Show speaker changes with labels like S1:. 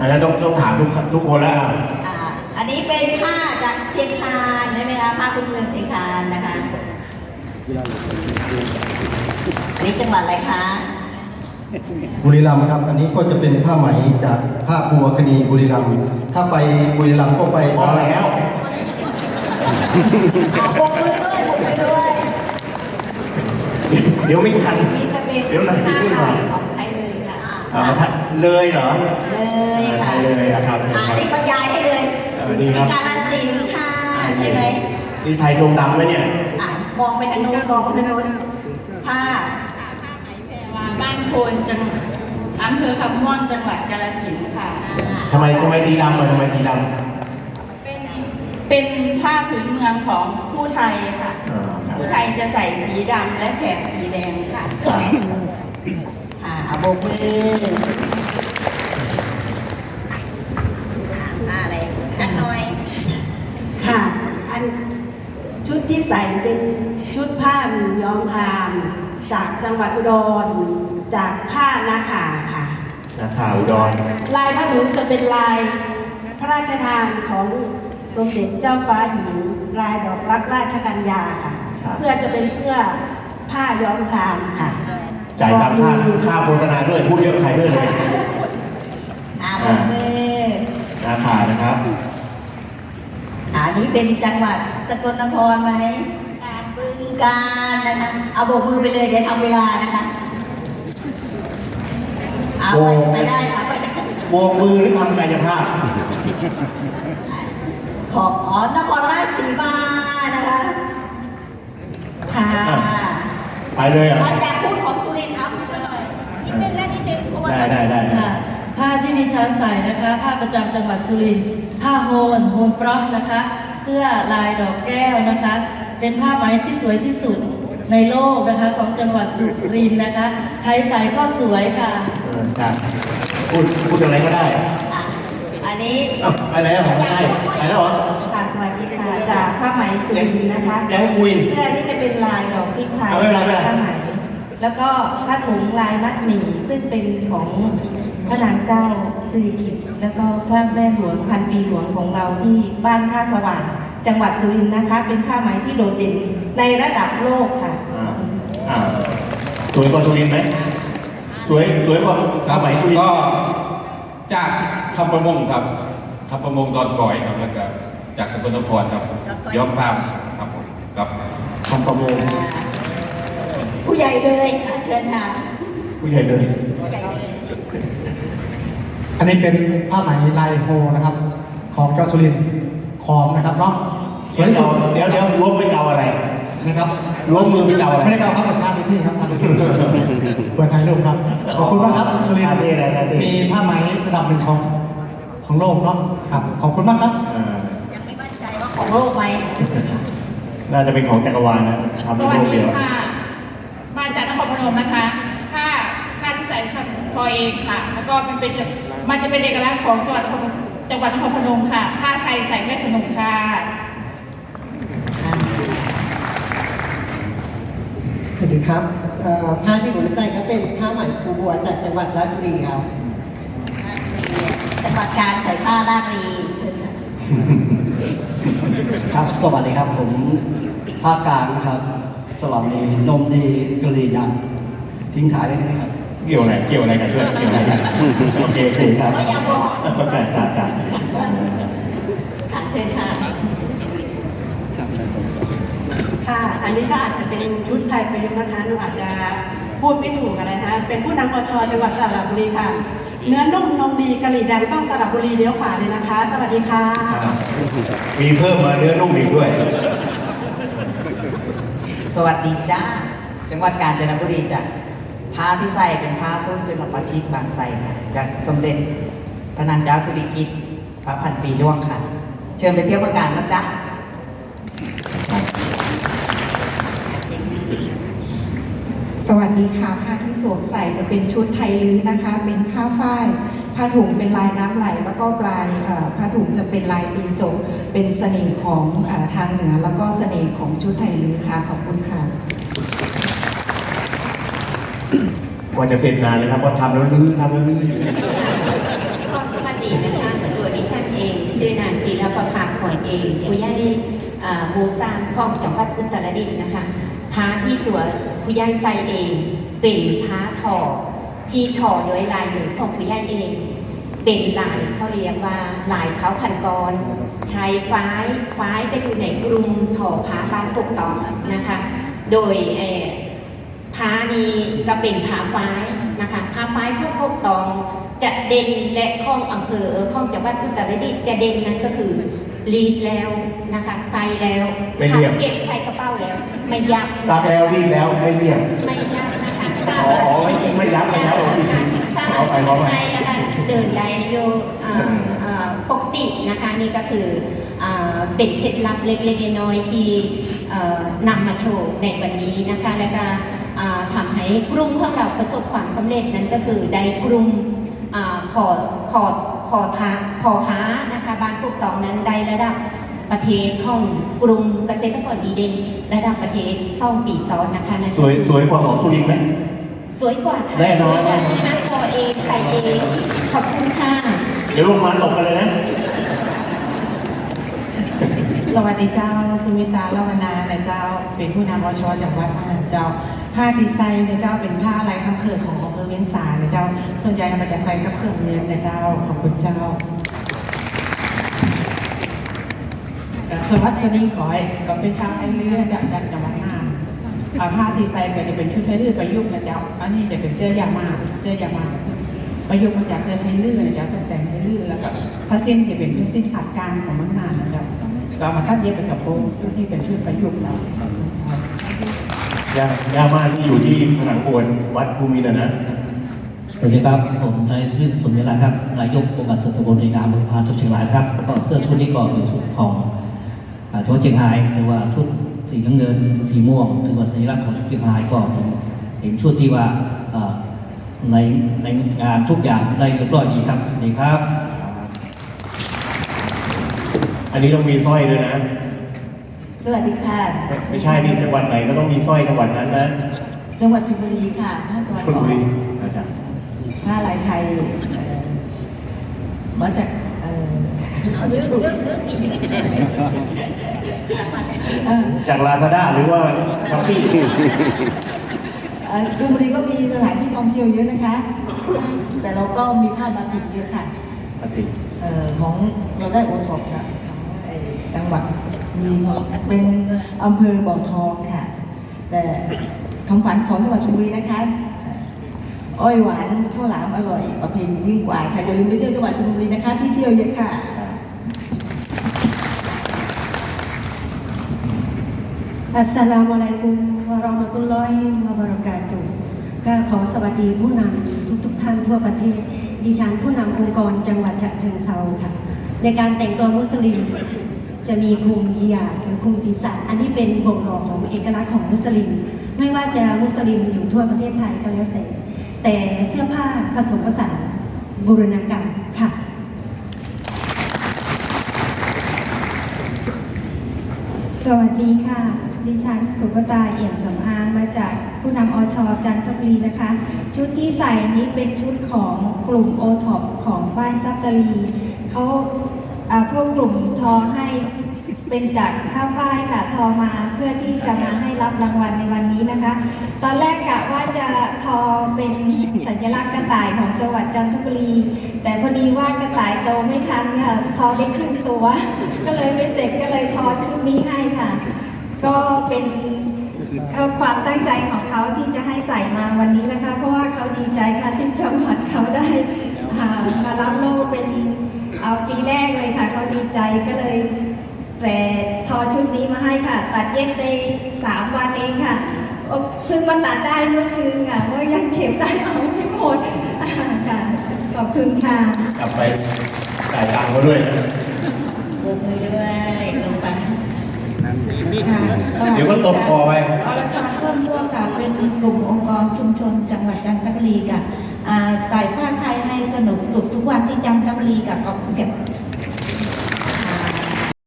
S1: อาจจะต้องต้องถามทุกทุกคนแล้วอะ
S2: อ่าอันนี้เป็นผ้าจากเชียงคานใช่ไหมคะผ้าพื้นเมืองเชียงคานนะคะ อันนี้จังหวัดอะไรคะ
S3: บุรีรัมย์ครับ อันนี้ก็จะเป็นผ้าไหมจากผ้าบัวคณีบุรีรัมย์ถ้าไปบุรีรัมย์ก็ไป
S1: พอแล้ว
S2: เอาปกมือด้วยปกมือด้วย
S1: เดี๋ยวไม่ทัน
S2: นี่จะเป็น
S1: เดี๋ยวนะ
S2: ผ้า
S1: ขึ้น
S2: ใส่
S1: มา
S2: ของ ไทยเลยค่ะ
S1: อ่าถ้าเลยเหรอ
S2: เลยค่ะ
S1: ไทยเลยนะครับ
S2: อ่านี่บรรยายให้เลย
S1: เออดีครับ
S2: มีการสินธุ์ค่ะใช่ไหม
S1: นี่ไทยตรงดำไหมเนี่ย
S2: อะมองไปทางโน้นมองไปทางโน้นผ้า
S4: บ้านโพนจังอำเภอคำม่วงจังหวัดกาฬสินธุ์ค่ะ
S1: ทำไมทำไมสีดำอะทำไมสีดำ
S4: เป็นเป็นผ้าพื้นเมืองของผู้ไทยค่ะ
S1: อ่าครับ
S4: ผู้ไทยจะใส่สีดำและแถบสีแดงค่ะ
S2: ค่ะเอา โบกมืออ่าอะไรจักหน่อย
S5: ค่ะ อันชุดที่ใส่เป็นชุดผ้าหมีย้อมครามจากจังหวัดอุดร จากผ้านาขาค่ะ
S1: นักข่าวอุดร
S5: ลายผ้าถุงจะเป็นลายพระราชทานของสมเด็จเจ้าฟ้าหญิงลายดอกรักราชกัญญาค่ะ เสื้อจะเป็นเสื้อผ้าย้อมครามค่ะ
S1: จ่ายตามค่าค่าโฆษณาด้วยพูดเยอะใครด้วยเลย
S2: อ่าโบกมือ
S1: นักข่าวนะครับ
S2: อันนี้เป็นจังหวัดสกลนครไหมบึงการนะคะเอาโบกมือไปเลยเดี๋ยวทำเวลานะคะเอา
S1: โบ
S2: ไป
S1: ก
S2: ไปได้ค่ะไปได้
S1: โบกมือหรือทำกายภาพ
S2: ของอ๋อนครราชสีมานะคะค่ะ
S1: ไปเลยเหรอะ
S2: ที่ดิ
S6: ฉันใส่นะคะ ผ้าประจำจังหวัดสุรินทร์ผ้าโฮนโฮนปรอกนะคะ เสื้อลายดอกแก้วนะคะ เป็นผ้าไหมที่สวยที่สุดในโลกนะคะของจังหวัดสุรินทร์นะคะ ใครใส่ก็สวยค่ะ
S1: เออครับพูดพูดอะไรก็ได้
S2: อะอันนี้
S1: เอ้าไปไหนอะของได้ไปแล้วเหรอ
S5: ค่ะสวัสดีค่ะจากผ้าไหมสุรินทร์นะคะ
S1: จะให้คุย
S5: เสื้อที่จะเป็นลายดอกพริกไทย
S1: เอาไม่เป็นไรไม่เป็นไร
S5: ผ้าไหม แล้วก็ผ้าถุงลายมัดหมี่ซึ่งเป็นของ พระนางเจ้าสิริกิติ์แล้วก็พระแม่หลวงพันปีหลวงของเราที่บ้านท่าสว่างจังหวัดสุรินทร์นะคะ เป็นผ้าไหมที่โดดเด่นในระดับโลกค่ะ
S1: อ่าอ่าสวยกว่าตุลินไหมสวยสวยกว่าผ้าไหมตุลิน
S7: ก็จากคำประมงครับคำประมงดอนก่อยครับแล้วก็จากสกลนครครับย้อมคามครับผมครับ
S1: ทำประมง
S2: ผู้ใหญ่เลยอะเชิญค่ะ
S1: ผู้ใหญ่เลย
S2: ผู้ใหญ่เลย
S8: อันนี้เป็นผ้าไหมลายโฮนะครับ ของเจ้าสุรินทร์ขอมนะครับเนาะสวย
S1: เดี๋ยว
S8: ที่สุด
S1: เดี๋ยวเดี๋ยวล้วงไปเกาอะไร
S8: นะครับ
S1: ล้วงมือไปเกาอะไร
S8: ไม่ได้เกาครับเปิดท่าทุกที่ครับท่าทุกที่เปิดถ่ายรูปครับขอบคุณมากครับสุรินท
S1: ท่า
S8: ร์
S1: เท่นะท่าเท่
S8: มีผ้าไหมระดับหนึ่งของของโลกเนาะครับขอบคุณมากครับ
S1: อ่า
S2: ยังไม่มั่นใจว่าของโลกไหม
S1: น่าจะเป็นของจักรวาลนะทำ
S4: ส
S1: เป็น
S4: วัส
S1: โลก
S4: ดี
S1: เดียว
S4: ค่ะมาจากนครพนมนะคะผ้าผ้าที่ใส่ทำทอเองค่ะ แล้วก็มันเป็น มันจะเป็นเอกลักษณ์ของจังหวัดนครจังหวัดนครพนมค่ะ ผ้าไทยใส่แม่สนุกค่ะ
S9: สวัสดีครับเอ่อผ้าที่ผมใส่ก็เป็นผ้าไหมภูบัวจากจังหวัดราชบุรีครับ
S2: จังหวัดการใส่ผ้าราชรีเชิญค่ะ
S10: ครับ สวัสดีครับ ผมภาคกลางนะครับสลับนีนมดีกะหรี่ดังทิ้งขายไว้นะครับ
S1: เกี่ยวอะไร เกี่ยวอะไรกันด้วยเกี่ยวอะไรกันโอเคโอเคครับ
S2: ไม่อยากบอก
S1: จ่ายจ่ายจ่าย
S2: ค่ะเชิญค่ะ
S5: ค่ะ อันนี้ก็อาจจะเป็นชุดไทยประยุกต์นะคะหนูอาจจะพูดไม่ถูกอะไรนะคะเป็นผู้นำปชจังหวัดสระบุรีค่ะ เนื้อนุ่มนมดีกะหรี่แดงต้องสระบุรีเลี้ยวขวาเลยนะคะ สวัสดีค่ะ
S1: มีเพิ่มมาเนื้อนุ่มอีกด้วย
S11: สวัสดีจ้า จังหวัดกาญจนบุรีจ้ะ ผ้าที่ใส่เป็นผ้าส้นซึ่งของปชิกบางไทรค่ะจากสมเด็จพระนางเจ้าสิริกิติ์พระพันปีล่วงค่ะ เชิญไปเที่ยวประการนะจ๊ะ
S12: สวัสดีค่ะผ้าที่สวมใส่จะเป็นชุดไทยลื้อนะคะ เป็นผ้าฝ้ายผ้าถุงเป็นลายน้ำไหล แล้วก็ปลายผ้าถุงจะเป็นลายตีนจกเป็นเสน่ห์ของอทางเหนือ แล้วก็เสน่ห์ของชุดไทยลื้อค่ะขอบคุณค่ะ
S1: กว่าจะเสร็จนานเลยครับพราะทำแล้วลื้อทำแล้วลื้อ
S2: สวัสดี
S13: หอยเองผู้ใหญ่อ่าหมูซานของจังหวัดอุตรดิตถ์นะคะผ้าที่ตัวผู้ใหญ่ใสเองเป็นผ้าทอที่ทอโดยลายมือของผู้ใหญ่เอง เป็นลายเขาเรียกว่าลายเขาพันกรใช้ฝ้ายฝ้ายก็อยู่ในกลุ่มทอผ้าบ้านกกตองนะคะ โดยเอ ผ้านี้ก็เป็นผ้าฝ้ายนะคะผ้าฝ้ายพวกพวกตอง จะเด่นและข้องอำเภอข้องจังหวัดอุตรดิตถ์จะเด่นนั้นก็คือรีดแล้วนะคะใส่แล้ว
S1: ไม่เรียบ
S13: เก็บใส่กระเป๋าแล้ว ไม่ยับ
S1: ซักแล้วรีดแล้วไม่เรียบ
S13: ไม่ยับนะคะทราบ
S1: อ๋อ
S13: ว่า
S1: อ๋อไม่ไม่ยับไม่ยับโอเค
S13: ทราบ
S1: เอาไป
S13: ว่า
S1: เอาไป
S13: ใช้แล้วก็เดินได้โยอ่าอ่าปกตินะคะนี่ก็คืออ่าเป็นเคล็ดลับเล็กๆน้อยๆที่เอ่อนำมาโชว์ในวันนี้นะคะแล้วก็อ่า ทำให้กลุ่มของเราประสบความสำเร็จนั้นก็คือได้กลุ่มอ่าพอพอพอทาพอพ้านะคะบ้านพวกตองนั้นได้ระดับประเทศของกลุ่มเกษตรกรดีเด่นระดับประเทศซ่องปีซ้อนนะคะนั่น
S1: สวยสวยกว่าของสุรินทร์ไหม
S13: สวยกว่าค่ะ
S1: แน่นอน
S13: สวยกว่าที่ห้างทอเองใส่เองขอบคุณค่ะ
S1: เดี๋ยวลงมาตกกันเลยนะ
S12: สวัสดีเจ้าสุมิตาลาวนานะเจ้า เป็นผู้นำอชจังหวัดน่านเจ้า ผ้าดีไซน์นะเจ้าเป็นผ้าลายคำเขินของอำเภอเวียงสานะเจ้า ส่วนใหญ่นำมาจากไซกับเครื่องเงินนะเจ้า ขอบคุณเจ้า
S4: สวัสดีขอยก็เป็นชาวไทยเรือจากจังหวัดน่าอาผ้าดีไซน์ก็จะเป็นชุดไทยเรือประยุกต์นะจ๊ะอันนี้จะเป็นเสื้อยามาเสื้อยามาประยุกต์มาจากเสื้อไทยเรือนะจ๊ะตกแต่งไทยเรือแล้วก็ผ้าสิ้นจะเป็นผ้าสิ้นขาดกลางของมืองนานนะจ๊ะก็ เอามาตัดเย็บเป็นกระโปรงชุดนี้เป็นชุดประยุกต์แล้ว
S1: ยายามาที่อยู่ที่ผนังโบสถ์วัดภูมินทร์นะนะ
S10: สวัสดีครับ ผมนายสวิทย์สุนเวลาครับ นายกองค์การส่วนตำบลในนามอำเภอพานจังหวัดเชียงรายครับแล้วก็เสื้อชุดนี้ก็เป็นชุดของอ่าจังหวัดเชียงรายถือว่าชุดสีน้ำเงินสีม่วงถือว่าสัญลักษณ์ของจังหวัดเชียงรายก็เป็นเป็นชุดที่ว่าอ่าในในงานทุกอย่างได้เรียบร้อยดีครับสวัสดีครับ
S1: อั นนี้ต้องมีสร้อยด้วยนะ
S2: สวัสดีค่ะ
S1: ไม่ไม่ใช่นี่จังหวัดไหนก็ต้องมีสร้อยจังหวัดนั้นนะ
S2: จังหวัดชลบุรีค่ะภาคตะวัน
S1: ช
S2: อ
S1: ล
S2: อก
S1: บุรีอาจารย์
S2: ผ้าลายไทยเอ่อมาจากเอ่อเอาเรื่องเรื่องเรื่องอีกเอ่อ
S1: จากลาซาด้าหรือว่าช้อปปี้
S2: เอ่อชลบุรีก็มีสถานที่ท่องเที่ยวเยอะนะคะ แต่เราก็มีผ้าบาติกเยอะค่ะ
S1: ปฏิ
S2: เอ่อของเราได้โอท็อปค่ะไอ้ จังหวัดมีเป็นอำเภอบ่อทองค่ะ แต่คำฝันของจังหวัดชลบุรีนะคะอ้อยหวานข้าวหลามอร่อยประเพณีวิ่งกวายค่ะอย่าลืมไปเที่ยวจังหวัดชลบุรีนะคะ ที่เที่ยวเยอะค่ะ
S14: อัสสลามุอะลัยกุมวะเราะมะตุลลอฮิวะบะเราะกาตุก็ขอสวัสดีผู้นำทุกทุกๆท่านทั่วประเทศ ดิฉันผู้นำองค์กรจังหวัดฉะเชิงเซาค่ะ ในการแต่งตัวมุสลิม จะมีคุมฮิญาบหรือคุมศีรษะ อันนี้เป็นบ่งบอกของเอกลักษณ์ของมุสลิม ไม่ว่าจะมุสลิมอยู่ทั่วประเทศไทยก็แล้วแต่ แต่เสื้อผ้าผสมผสานบูรณาการค่ะ
S15: สวัสดีค่ะ ดิฉันสุภตาเอี่ยมสำอางมาจากผู้นำอชจันทบุรีนะคะ ชุดที่ใส่นี้เป็นชุดของกลุ่มโอท็อปของบ้านซับตรีเขาอ่าพวกกลุ่มทอให้ เป็นจากผ้าวฝ้ายค่ะทอมาเพื่อที่จะมาให้รับรางวัลในวันนี้นะคะ ตอนแรกกะว่าจะทอเป็นสัญลักษณ์กระต่ายของจังหวัดจันทบุรี แต่พอดีว่ากระต่ายโตไม่ทันค่ะทอได้ครึ่งตัว ก็เลยไม่เสร็จก็เลยทอชุดนี้ให้ค่ะ ก็เป็นความตั้งใจของเขาที่จะให้ใส่มาวันนี้นะคะ เพราะว่าเขาดีใจค่ะที่จังหวัดเขาได้มารับโล่เป็นเอาปีแรกเลยค่ะเขาดีใจก็เลย แต่ทอชุดนี้มาให้ค่ะ ตัดเย็บในสามวันเองค่ะโอ้เพิ่งมาตัดได้เมื่อคืนค่ะเพราะยังเก็บได้เอาไม่หมดอ่าค่ะขอบคุณค่ะ
S1: กลับไปจ่ายตังค์เขาด้วยนะ
S2: ปรบมือด้วยลงไป
S1: เดี๋ยวก็ตกคอไป
S2: อรชรเพิ่มพวกค่ะเป็นกลุ่มองค์กรชุมชน จังหวัดจันทบุรีค่ะอ่าใส่ผ้าไทยให้สนุกสุขทุกวันที่จันทบุรีกับขอบคุณค่ะ